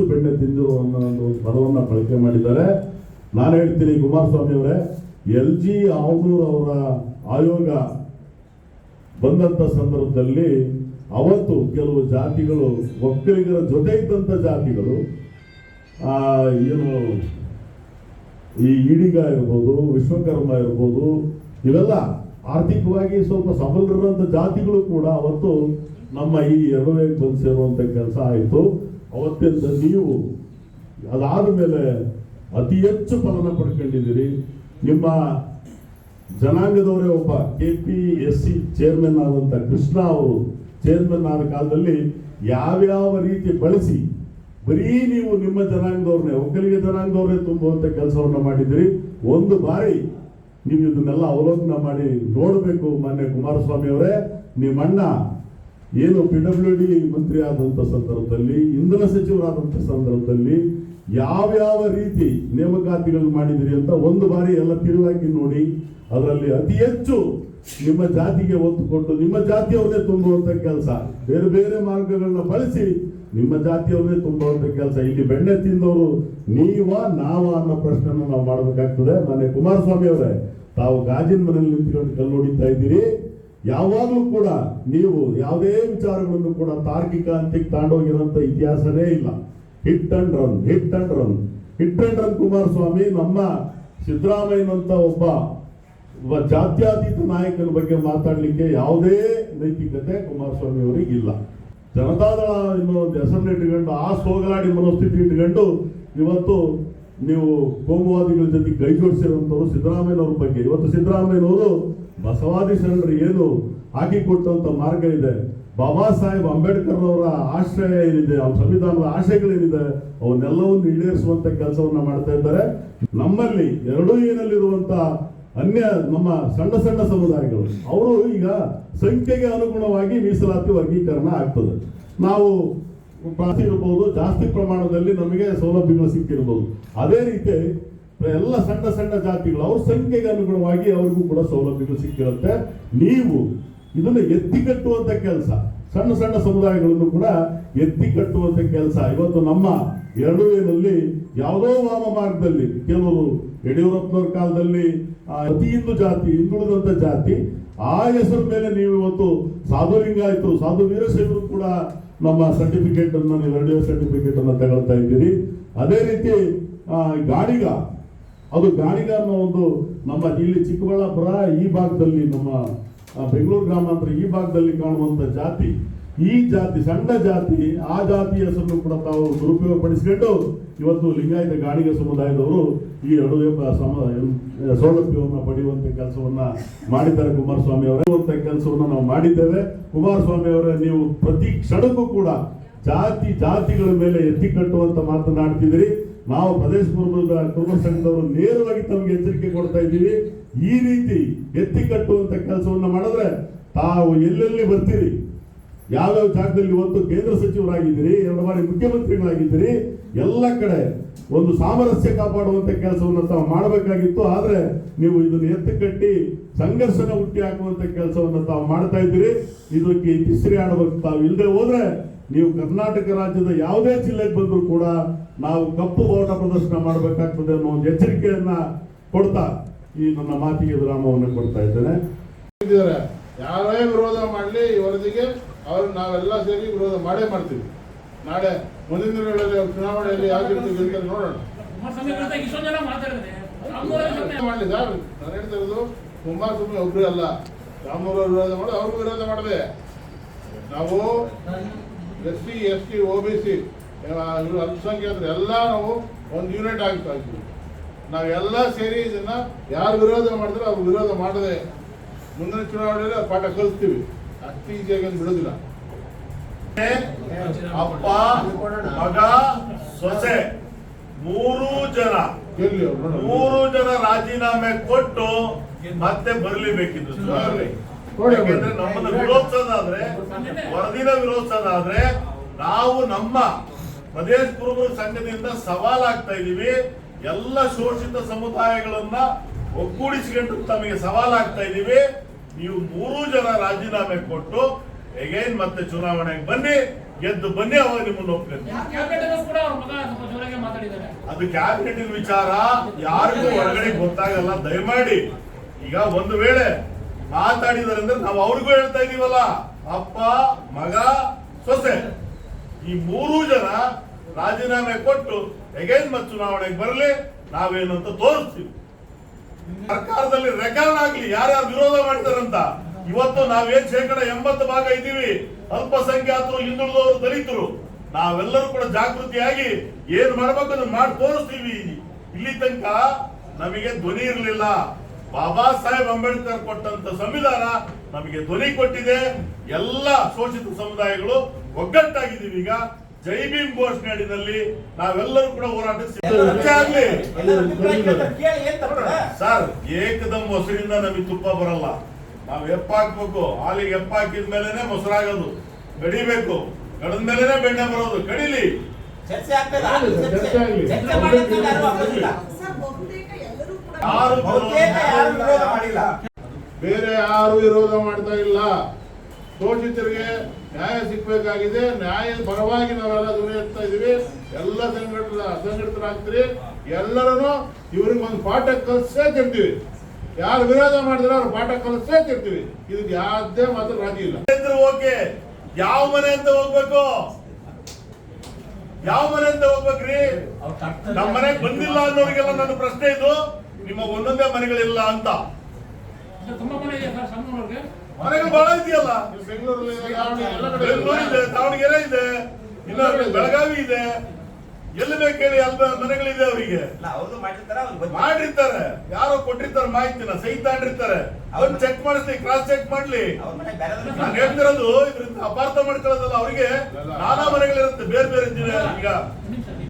ಹೆಚ್ಚು ಬೆಣ್ಣೆ ತಿಂದಿರುವ ಅನ್ನೋ ಒಂದು ಪದವನ್ನು ಬಳಕೆ ಮಾಡಿದ್ದಾರೆ. ನಾನು ಹೇಳ್ತೀನಿ ಕುಮಾರಸ್ವಾಮಿ ಅವರೇ ಎಲ್ ಜಿ ಆವೂರ್ ಅವರ ಆಯೋಗ ಬಂದಂತ ಸಂದರ್ಭದಲ್ಲಿ ಅವತ್ತು ಕೆಲವು ಜಾತಿಗಳು ಒಕ್ಕಲಿಗರ ಜೊತೆ ಇದ್ದಂಥ ಜಾತಿಗಳು ಆ, ಏನು ಈ ಈಡಿಗ ಇರ್ಬೋದು ವಿಶ್ವಕರ್ಮ ಇರ್ಬೋದು ಇವೆಲ್ಲ ಆರ್ಥಿಕವಾಗಿ ಸ್ವಲ್ಪ ಸಬಲರಿರುವಂಥ ಜಾತಿಗಳು ಕೂಡ ಅವತ್ತು ನಮ್ಮ ಈ ಎರಡುವೆಗೆ ಬಂದು ಸೇರುವಂಥ ಕೆಲಸ ಆಯಿತು. ಅವತ್ತಿಂದ ನೀವು ಅದಾದ ಮೇಲೆ ಅತಿ ಹೆಚ್ಚು ಫಲನ ಪಡ್ಕೊಂಡಿದ್ದೀರಿ. ನಿಮ್ಮ ಜನಾಂಗದವರೇ ಒಬ್ಬ K P S C chairman ಆದಂಥ ಕೃಷ್ಣ ಅವರು ಚೇರ್ಮನ್ ಆದ ಕಾಲದಲ್ಲಿ ಯಾವ್ಯಾವ ರೀತಿ ಬಳಸಿ ಬರೀ ನೀವು ನಿಮ್ಮ ಜನಾಂಗದವ್ರನ್ನೇ, ಒಕ್ಕಲಿಗ ಜನಾಂಗದವ್ರನ್ನೇ ತುಂಬುವಂಥ ಕೆಲಸವನ್ನ ಮಾಡಿದಿರಿ ಒಂದು ಬಾರಿ ನೀವು ಇದನ್ನೆಲ್ಲ ಅವಲೋಕನ ಮಾಡಿ ನೋಡಬೇಕು ಮಾನ್ಯ ಕುಮಾರಸ್ವಾಮಿ ಅವರೇ ನಿಮ್ಮಣ್ಣ ಏನು ಪಿ ಡಬ್ಲ್ಯೂ ಡಿ ಮಂತ್ರಿ ಆದಂಥ ಸಂದರ್ಭದಲ್ಲಿ, ಇಂಧನ ಸಚಿವರಾದಂಥ ಸಂದರ್ಭದಲ್ಲಿ ಯಾವ್ಯಾವ ರೀತಿ ನೇಮಕಾತಿಗಳನ್ನು ಮಾಡಿದಿರಿ ಅಂತ ಒಂದು ಬಾರಿ ಎಲ್ಲ ತಿರುವಾಗಿ ನೋಡಿ, ಅದರಲ್ಲಿ ಅತಿ ಹೆಚ್ಚು ನಿಮ್ಮ ಜಾತಿಗೆ ಒತ್ತು ಕೊಟ್ಟು, ನಿಮ್ಮ ಜಾತಿಯವ್ರನ್ನೇ ತುಂಬುವಂಥ ಕೆಲಸ. ಬೇರೆ ಬೇರೆ ಮಾರ್ಗಗಳನ್ನ ಬಳಸಿ ನಿಮ್ಮ ಜಾತಿಯವರೇ ತುಂಬುವಂಥ ಕೆಲಸ. ಇಲ್ಲಿ ಬೆಣ್ಣೆ ತಿಂದವರು ನೀವ ನಾವ ಅನ್ನೋ ಪ್ರಶ್ನೆನ ನಾವು ಮಾಡಬೇಕಾಗ್ತದೆ. ಮನೆ ಕುಮಾರಸ್ವಾಮಿ ಅವರೇ, ತಾವು ಗಾಜಿನ ಮನೆಯಲ್ಲಿ ನಿಂತ್ಕೊಂಡು ಕಲ್ಲು ಹೊಡಿತಾ ಇದ್ದೀರಿ. ಯಾವಾಗಲೂ ಕೂಡ ನೀವು ಯಾವುದೇ ವಿಚಾರಗಳನ್ನು ಕೂಡ ತಾರ್ಕಿಕ ಅಂತ್ಯಕ್ಕೆ ತಾಂಡೋಗಿರೋಂಥ ಇತಿಹಾಸನೇ ಇಲ್ಲ. Hit and run, hit and run. Hit and run Kumaraswamy ನಮ್ಮ ಸಿದ್ದರಾಮಯ್ಯನಂತ ಒಬ್ಬ ಒಬ್ಬ ಜಾತ್ಯತೀತ ನಾಯಕನ ಬಗ್ಗೆ ಮಾತಾಡಲಿಕ್ಕೆ ಯಾವುದೇ ನೈತಿಕತೆ ಕುಮಾರಸ್ವಾಮಿ ಅವರಿಗೆ ಇಲ್ಲ. ಜನತಾದಳ ಎನ್ನುವ ಒಂದು ಹೆಸರನ್ನ ಇಟ್ಕೊಂಡು, ಆ ಸೋಗಲಾಡಿ ಮನೋಸ್ಥಿತಿ ಇಟ್ಕೊಂಡು ಇವತ್ತು ನೀವು ಕೋಮುವಾದಿಗಳ ಜೊತೆ ಕೈ ಸಿದ್ದರಾಮಯ್ಯವ್ರ ಬಗ್ಗೆ. ಇವತ್ತು ಸಿದ್ದರಾಮಯ್ಯನವರು ಬಸವಾದಿ ಶರಣರು ಏನು ಹಾಕಿಕೊಟ್ಟಂತ ಮಾರ್ಗ ಇದೆ ಬಾಬಾ ಸಾಹೇಬ್ ಅಂಬೇಡ್ಕರ್ ಅವರ ಆಶ್ರಯ ಏನಿದೆ, ಅವ್ರ ಸಂವಿಧಾನದ ಆಶಯಗಳೇನಿದೆ, ಅವನ್ನೆಲ್ಲವನ್ನು ಈಡೇರಿಸುವಂತ ಕೆಲಸವನ್ನ ಮಾಡ್ತಾ ಇದ್ದಾರೆ. ನಮ್ಮಲ್ಲಿ ಎರಡೂ ಏನಲ್ಲಿರುವಂತ ಅನ್ಯ ನಮ್ಮ ಸಣ್ಣ ಸಣ್ಣ ಸಮುದಾಯಗಳು, ಅವರು ಈಗ ಸಂಖ್ಯೆಗೆ ಅನುಗುಣವಾಗಿ ಮೀಸಲಾತಿ ವರ್ಗೀಕರಣ ಆಗ್ತದೆ. ನಾವು ಇರಬಹುದು ಜಾಸ್ತಿ ಪ್ರಮಾಣದಲ್ಲಿ ನಮಗೆ ಸೌಲಭ್ಯಗಳು ಸಿಕ್ಕಿರಬಹುದು ಅದೇ ರೀತಿ ಎಲ್ಲ ಸಣ್ಣ ಸಣ್ಣ ಜಾತಿಗಳು, ಅವ್ರ ಸಂಖ್ಯೆಗೆ ಅನುಗುಣವಾಗಿ ಅವ್ರಿಗೂ ಕೂಡ ಸೌಲಭ್ಯಗಳು ಸಿಕ್ಕಿರುತ್ತೆ ನೀವು ಇದನ್ನು ಎತ್ತಿ ಕಟ್ಟುವಂತ ಕೆಲಸ, ಸಣ್ಣ ಸಣ್ಣ ಸಮುದಾಯಗಳನ್ನು ಕೂಡ ಎತ್ತಿ ಕಟ್ಟುವಂತ ಕೆಲಸ. ಇವತ್ತು ನಮ್ಮ ಎರಡು ಏನಲ್ಲಿ ಯಾವುದೋ ವಾಮ ಮಾರ್ಗದಲ್ಲಿ, ಕೆಲವರು ಯಡಿಯೂರಪ್ಪನವ್ರ ಕಾಲದಲ್ಲಿ ಅತಿ ಹಿಂದೂ ಜಾತಿ, ಹಿಂದುಳಿದಂತ ಜಾತಿ, ಆ ಹೆಸರು ಮೇಲೆ ನೀವು ಇವತ್ತು ಸಾಧು ಲಿಂಗಾಯಿತು ಸಾಧು ವೀರಶೈವರು ಕೂಡ ನಮ್ಮ ಸರ್ಟಿಫಿಕೇಟ್ ಅನ್ನು, ನೀವು ಸರ್ಟಿಫಿಕೇಟ್ ಅನ್ನು ತಗೊಳ್ತಾ ಇದ್ದೀರಿ. ಅದೇ ರೀತಿ ಗಾಡಿಗ, ಅದು ಗಾಡಿಗ ಅನ್ನೋ ಒಂದು ನಮ್ಮ ಇಲ್ಲಿ ಚಿಕ್ಕಬಳ್ಳಾಪುರ ಈ ಭಾಗದಲ್ಲಿ ನಮ್ಮ ಬೆಂಗಳೂರು ಗ್ರಾಮಾಂತರ ಈ ಭಾಗದಲ್ಲಿ ಕಾಣುವಂತ ಜಾತಿ, ಈ ಜಾತಿ, ಸಣ್ಣ ಜಾತಿ, ಆ ಜಾತಿ ಹೆಸರನ್ನು ಕೂಡ ತಾವು ದುರುಪಯೋಗ ಪಡಿಸಿಕೊಂಡು ಇವತ್ತು ಲಿಂಗಾಯತ ಗಾಡಿಗ ಸಮುದಾಯದವರು ಈ ಸಮ ಸೌಲಭ್ಯವನ್ನು ಪಡೆಯುವಂತ ಕೆಲಸವನ್ನ ಮಾಡಿದ್ದಾರೆ ಕುಮಾರಸ್ವಾಮಿ ಅವರೇ. ಕೆಲಸವನ್ನ ನಾವು ಮಾಡಿದ್ದೇವೆ. ಕುಮಾರಸ್ವಾಮಿ ಅವರೇ ನೀವು ಪ್ರತಿ ಕ್ಷಣಕ್ಕೂ ಕೂಡ ಜಾತಿ, ಜಾತಿಗಳ ಮೇಲೆ ಎತ್ತಿ ಕಟ್ಟುವಂತ ಮಾತನಾಡ್ತಿದ್ದೀರಿ ನಾವು ಪ್ರದೇಶ ಕುರುಬ ಕುರುಬ ಸಂಘದವರು ನೇರವಾಗಿ ತಮಗೆ ಎಚ್ಚರಿಕೆ ಕೊಡ್ತಾ ಇದ್ದೀವಿ. ಈ ರೀತಿ ಎತ್ತಿ ಕಟ್ಟುವಂತ ಕೆಲಸವನ್ನ ಮಾಡಿದ್ರೆ ತಾವು ಎಲ್ಲೆಲ್ಲಿ ಬರ್ತೀರಿ? ಯಾವ್ಯಾವ ಜಾಗದಲ್ಲಿ ಇವತ್ತು ಕೇಂದ್ರ ಸಚಿವರಾಗಿದ್ದೀರಿ, ಎರಡು ಬಾರಿ ಮುಖ್ಯಮಂತ್ರಿಗಳಾಗಿದ್ದೀರಿ, ಎಲ್ಲ ಕಡೆ ಒಂದು ಸಾಮರಸ್ಯ ಕಾಪಾಡುವಂತ ಕೆಲಸವನ್ನು ತಾವು ಮಾಡಬೇಕಾಗಿತ್ತು. ಆದ್ರೆ ನೀವು ಇದನ್ನು ಎತ್ತಿ ಕಟ್ಟಿ ಸಂಘರ್ಷನ ಹುಟ್ಟಿ ಹಾಕುವಂತ ಕೆಲಸವನ್ನು ತಾವು ಮಾಡ್ತಾ ಇದ್ದೀರಿ. ಇದಕ್ಕೆ ಇಸ್ತ್ರಿ ಆಡಬೇಕು ತಾವು ಇಲ್ಲದೆ ಹೋದ್ರೆ ನೀವು ಕರ್ನಾಟಕ ರಾಜ್ಯದ ಯಾವುದೇ ಜಿಲ್ಲೆಗೆ ಬಂದರೂ ಕೂಡ ನಾವು ಕಪ್ಪು ಓಟ ಪ್ರದರ್ಶನ ಮಾಡಬೇಕಾಗ್ತದೆ ಅನ್ನೋ ಒಂದು ಎಚ್ಚರಿಕೆಯನ್ನ ಕೊಡ್ತಾ ಈ ನನ್ನ ಮಾತಿಗೆ ವಿರಾಮವನ್ನು ಕೊಡ್ತಾ ಇದ್ದೇನೆ. ಯಾರೇ ವಿರೋಧ ಮಾಡಲಿ ಈ ಅವ್ರು ನಾವೆಲ್ಲ ಸೇರಿ ವಿರೋಧ ಮಾಡೇ ಮಾಡ್ತೀವಿ. ನಾಳೆ ಮುಂದಿನ ದಿನಗಳಲ್ಲಿ ಚುನಾವಣೆಯಲ್ಲಿ ಆಗಿರ್ತೀವಿ ಅಂತ ನೋಡೋಣ. ಮಾಡಲಿ ಸರ್ ನಾನು ಹೇಳ್ತಾ ಇರೋದು ಕುಮಾರಸ್ವಾಮಿ ಒಬ್ರು ಅಲ್ಲ. ರಾಮನವರ ವಿರೋಧ ಮಾಡಿ ಅವ್ರಿಗೂ ವಿರೋಧ ಮಾಡಿದೆ. ನಾವು S C S T O B C ಇವರು ಅಲ್ಪಸಂಖ್ಯಾತರು ಎಲ್ಲ ನಾವು ಒಂದು ಯೂನಿಟ್ ಆಗ್ತಾ ಇದ್ವಿ ನಾವೆಲ್ಲ ಸೇರಿ ಇದನ್ನ ಯಾರು ವಿರೋಧ ಮಾಡಿದ್ರೆ ಅವ್ರು ವಿರೋಧ ಮಾಡದೆ. ಮುಂದಿನ ಚುನಾವಣೆಯಲ್ಲಿ ಪಾಠ ಕಲಿಸ್ತೀವಿ. ಅಷ್ಟು ಈಸಿಯಾಗಿ ಅದು ಬಿಡೋದಿಲ್ಲ ಅಪ್ಪ ಮಗ ಸೊಸೆ ಮೂರು ಜನ. ಮೂರು ಜನ ರಾಜೀನಾಮೆ ಕೊಟ್ಟು ಮತ್ತೆ ಬರ್ಲಿಬೇಕಿತ್ತು ಯಾಕೆಂದ್ರೆ ಆದ್ರೆ ನಮ್ಮನ್ನ ವಿರೋಧಿಸೋದಾದ್ರೆ ವರದಿನ ವಿರೋಧಿಸೋದಾದ್ರೆ ನಾವು ನಮ್ಮ ಪ್ರದೇಶ ಕುರುಬರ ಸಂಘದಿಂದ ಸವಾಲಾಗ್ತಾ ಇದೀವಿ ಎಲ್ಲ ಶೋಷಿತ ಸಮುದಾಯಗಳನ್ನ ಒಗ್ಗೂಡಿಸಿಕೊಂಡು ತಮಗೆ ಸವಾಲಾಗ್ತಾ ಇದೀವಿ ನೀವು ಮೂರು ಜನ ರಾಜೀನಾಮೆ ಕೊಟ್ಟು ಎಗೈನ್ ಮತ್ತೆ ಚುನಾವಣೆಗೆ ಬನ್ನಿ ಗೆದ್ದು ಬನ್ನಿ ಅವಾಗ ನಿಮ್ಮನ್ನು ಒಪ್ಕೊಂಡು ಅದು ಕ್ಯಾಬಿನೆಟ್ ವಿಚಾರ ಯಾರಿಗೂ ಹೊರಗಡೆ ಗೊತ್ತಾಗಲ್ಲ ದಯಮಾಡಿ. ಈಗ ಒಂದು ವೇಳೆ ಮಾತಾಡಿದಾರೆ ಅಂದ್ರೆ ನಾವು ಅವ್ರಿಗೂ ಹೇಳ್ತಾ ಇದೀವಲ್ಲ ಅಪ್ಪ ಮಗ ಸೊಸೆ. ಈ ಮೂರೂ ಜನ ರಾಜೀನಾಮೆ ಕೊಟ್ಟು ಎಗೈನ್ ಮತ್ತೆ ಚುನಾವಣೆಗೆ ಬರಲಿ ನಾವೇನು ಅಂತ ತೋರಿಸ್ತೀವಿ. ಸರ್ಕಾರದಲ್ಲಿ ರೆಕಾರ್ಡ್ ಆಗ್ಲಿ ಯಾರ್ಯಾರು ವಿರೋಧ ಮಾಡ್ತಾರಂತ. ಇವತ್ತು ನಾವೇನ್ ಶೇಕಡ ಎಂಬತ್ತು ಭಾಗ ಇದ್ದೀವಿ. ಅಲ್ಪಸಂಖ್ಯಾತರು ಹಿಂದುಳಿದವರು, ದಲಿತರು. ನಾವೆಲ್ಲರೂ ಕೂಡ ಜಾಗೃತಿಯಾಗಿ ಏನ್ ಮಾಡ್ಬೇಕು ಮಾಡಿ ತೋರಿಸ್ತೀವಿ. ಇಲ್ಲಿ ತನಕ ನಮಗೆ ಧ್ವನಿ ಇರಲಿಲ್ಲ. ಬಾಬಾ ಸಾಹೇಬ್ ಅಂಬೇಡ್ಕರ್ ಕೊಟ್ಟಂತ ಸಂವಿಧಾನ ನಮಗೆ ಧ್ವನಿ ಕೊಟ್ಟಿದೆ. ಎಲ್ಲ ಶೋಷಿತ ಸಮುದಾಯಗಳು ಒಗ್ಗಟ್ಟಾಗಿದ್ದೀವಿ ಈಗ. ಜೈ ಭೀಮ್ ಘೋಷಣೆಯಲ್ಲಿ ನಾವೆಲ್ಲರೂ ಕೂಡ ತಪ್ಪದ ಸರ್ ಏಕದಮ್ ಮೊಸರಿಂದ ನಮಗೆ ತುಪ್ಪ ಬರಲ್ಲ. ನಾವು ಎಪ್ಪಾಕ್ಬೇಕು ಹಾಲಿಗೆ ಎಪ್ಪಾಕಿದ ಮೇಲೆನೆ ಮೊಸರಾಗೋದು. ಕಡಿಬೇಕು. ಕಡದ ಮೇಲೆನೆ ಬೆಣ್ಣೆ ಬರೋದು. ಕಡಿಲಿ. ಚರ್ಚೆ ಆಗ್ತದ ಚರ್ಚೆ ಆಗ್ಲಿ. ಚರ್ಚೆ ಯಾರು ಸರ್ ಬಹುತೇಕ ಎಲ್ಲರೂ ಕೂಡ ಯಾರು ಬಹುತೇಕ ಯಾರು ವಿರೋಧ ಮಾಡಿಲ್ಲ. ಬೇರೆ ಯಾರು ವಿರೋಧ ಮಾಡ್ತಾ ಇಲ್ಲ. ಶೋಷಿತರಿಗೆ ನ್ಯಾಯ ಸಿಗ್ಬೇಕಾಗಿದೆ. ನ್ಯಾಯ ಪರವಾಗಿ ನಾವೆಲ್ಲ ದುಡಿಯುತ್ತಾ ಇದೀವಿ ಎಲ್ಲ ಸಂಘಟನೆ ಅಸಂಘಟಿತರಾಗ್ತೀರಿ. ಎಲ್ಲರೂ ಇವ್ರಿಗೆ ಒಂದು ಪಾಠ ಕಲಿಸೇ ತಿರ್ತೀವಿ. ಯಾರು ವಿರೋಧ ಮಾಡಿದ್ರೆ ಅವ್ರ ಪಾಠ ಕಲಿಸೇ ತಿರ್ತೀವಿ. ಇದಕ್ಕೆ ಯಾವ್ದೇ ಮಾತ್ರ ರಾಜಿ ಇಲ್ಲ. ಓಕೆ ಯಾವ ಮನೆ ಅಂತ ಹೋಗ್ಬೇಕು? ಯಾವ ಮನೆ ಅಂತ ಹೋಗ್ಬೇಕ್ರಿ? ನಮ್ಮ ಮನೆಗೆ ಬಂದಿಲ್ಲ ಅನ್ನೋರಿಗೆಲ್ಲ ನನ್ನ ಪ್ರಶ್ನೆ ಇದು. ನಿಮ್ಮ ಒಂದೊಂದೇ ಮನೆಗಳಿಲ್ಲ ಅಂತ. ಇದು ತುಂಬಾ ಮನೆ ಇದೆ ಸರ್ ಸಣ್ಣವ್ರಿಗೆ ಮನೆಗಳು ಬಹಳ ಇದೆಯಲ್ಲ ಬೆಂಗಳೂರು ಇದೆ ದಾವಣಗೆರೆ ಇದೆ ಇಲ್ಲ ಬೆಳಗಾವಿ ಇದೆ. ಎಲ್ಲಿ ಬೇಕೇಳಿ ಎಲ್ಲ ಮನೆಗಳಿದೆ ಅವರಿಗೆ. ಮಾಡಿರ್ತಾರ ಯಾರೋ ಕೊಟ್ಟಿರ್ತಾರೆ ಮಾಹಿತಿನ ಸಹಿತ ಅಂಡಿರ್ತಾರೆ. ಅವ್ರನ್ನ ಚೆಕ್ ಮಾಡಿಸ್ಲಿ ಕ್ರಾಸ್ ಚೆಕ್ ಮಾಡ್ಲಿ. ನಾನು ಹೇಳ್ತಿರೋದು ಇದ್ರಿಂದ ಅಪಾರ್ಥ ಮಾಡ್ಕೊಳ್ಳೋದಲ್ಲ ಅವರಿಗೆ. ನಾನಾ ಮನೆಗಳಿರುತ್ತೆ ಬೇರೆ ಬೇರೆ ಜಿಲ್ಲೆ ಈಗ.